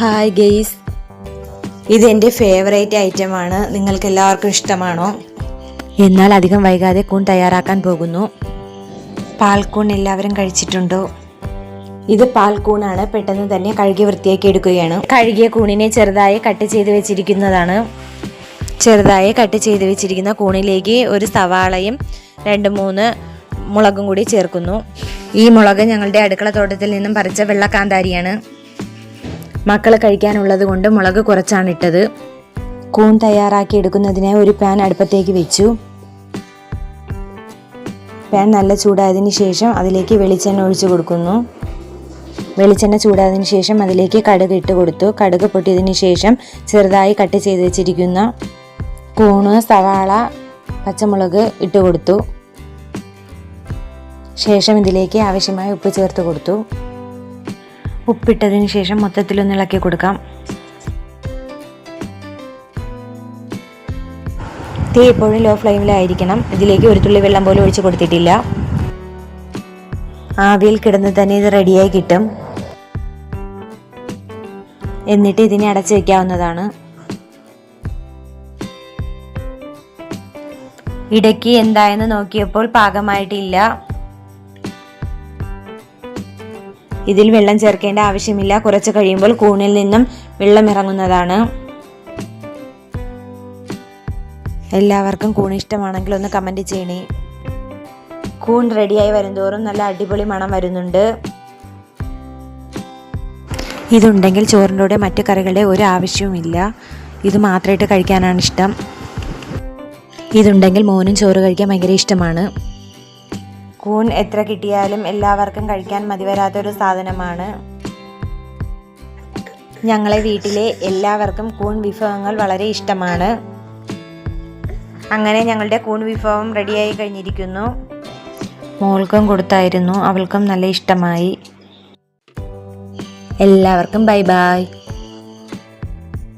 Hi guys ഇതെന്റെ favourite ഐറ്റമാണ് നിങ്ങൾക്ക് എല്ലാവർക്കും ഇഷ്ടമാണോ? എന്നാൽ അധികം വൈകാതെ കൂൺ തയ്യാറാക്കാൻ പോകുന്നു. പാൽക്കൂൺ എല്ലാവരും കഴിച്ചിട്ടുണ്ടോ? ഇത് പാൽക്കൂണാണ്. പെട്ടെന്ന് തന്നെ കഴുകി വൃത്തിയാക്കി എടുക്കുകയാണ്. കഴുകിയ കൂണിനെ ചെറുതായി കട്ട് ചെയ്ത് വെച്ചിരിക്കുന്നതാണ്. ചെറുതായി കട്ട് ചെയ്ത് വെച്ചിരിക്കുന്ന കൂണിലേക്ക് ഒരു സവാളയും രണ്ട് മൂന്ന് മുളകും കൂടി ചേർക്കുന്നു. ഈ മുളക് ഞങ്ങളുടെ അടുക്കള തോട്ടത്തിൽ നിന്നും പറിച്ച വെള്ളക്കാന്താരിയാണ്. മക്കൾ കഴിക്കാനുള്ളത് കൊണ്ട് മുളക് കുറച്ചാണ് ഇട്ടത് കൂൺ തയ്യാറാക്കി എടുക്കുന്നതിനായി ഒരു പാൻ അടുപ്പത്തേക്ക് വെച്ചു. പാൻ നല്ല ചൂടായതിന് ശേഷം അതിലേക്ക് വെളിച്ചെണ്ണ ഒഴിച്ചു കൊടുക്കുന്നു. വെളിച്ചെണ്ണ ചൂടായതിനു ശേഷം അതിലേക്ക് കടുക് ഇട്ട് കൊടുത്തു. കടുക് പൊട്ടിയതിന് ശേഷം ചെറുതായി കട്ട് ചെയ്ത് വെച്ചിരിക്കുന്ന കൂണ് സവാള പച്ചമുളക് ഇട്ട് കൊടുത്തു. ശേഷം ഇതിലേക്ക് ആവശ്യമായ ഉപ്പ് ചേർത്ത് കൊടുത്തു. ഉപ്പിട്ടതിന് ശേഷം മൊത്തത്തിലൊന്ന് ഇളക്കി കൊടുക്കാം. തീ എപ്പോഴും ലോ ഫ്ലെയിമിലായിരിക്കണം ഇതിലേക്ക് ഒരു തുള്ളി വെള്ളം പോലും ഒഴിച്ചു കൊടുത്തിട്ടില്ല. ആവിയിൽ കിടന്ന് തന്നെ ഇത് റെഡിയായി കിട്ടും. എന്നിട്ട് ഇതിനെ അടച്ചു വെക്കാവുന്നതാണ്. ഇടയ്ക്ക് എന്തായെന്ന് നോക്കിയപ്പോൾ പാകമായിട്ടില്ല. ഇതിൽ വെള്ളം ചേർക്കേണ്ട ആവശ്യമില്ല. കുറച്ച് കഴിയുമ്പോൾ കൂണിൽ നിന്നും വെള്ളം ഇറങ്ങുന്നതാണ്. എല്ലാവർക്കും കൂൺ ഇഷ്ടമാണെങ്കിൽ ഒന്ന് കമന്റ് ചെയ്യണേ. കൂൺ റെഡിയായി വരുന്തോറും നല്ല അടിപൊളി മണം വരുന്നുണ്ട്. ഇതുണ്ടെങ്കിൽ ചോറിന്റെ കൂടെ മറ്റു കറികളുടെ ഒരു ആവശ്യവുമില്ല. ഇത് മാത്രമായിട്ട് കഴിക്കാനാണ് ഇഷ്ടം. ഇതുണ്ടെങ്കിൽ മോനും ചോറ് കഴിക്കാൻ ഭയങ്കര ഇഷ്ടമാണ്. കൂൺ എത്ര കിട്ടിയാലും എല്ലാവർക്കും കഴിക്കാൻ മതി വരാത്തൊരു സാധനമാണ്. ഞങ്ങളെ വീട്ടിലെ എല്ലാവർക്കും കൂൺ വിഭവങ്ങൾ വളരെ ഇഷ്ടമാണ്. അങ്ങനെ ഞങ്ങളുടെ കൂൺ വിഭവം റെഡിയായി കഴിഞ്ഞിരിക്കുന്നു. മോൾക്കും കൊടുത്തായിരുന്നു അവൾക്കും നല്ല ഇഷ്ടമായി. എല്ലാവർക്കും ബൈ ബൈ.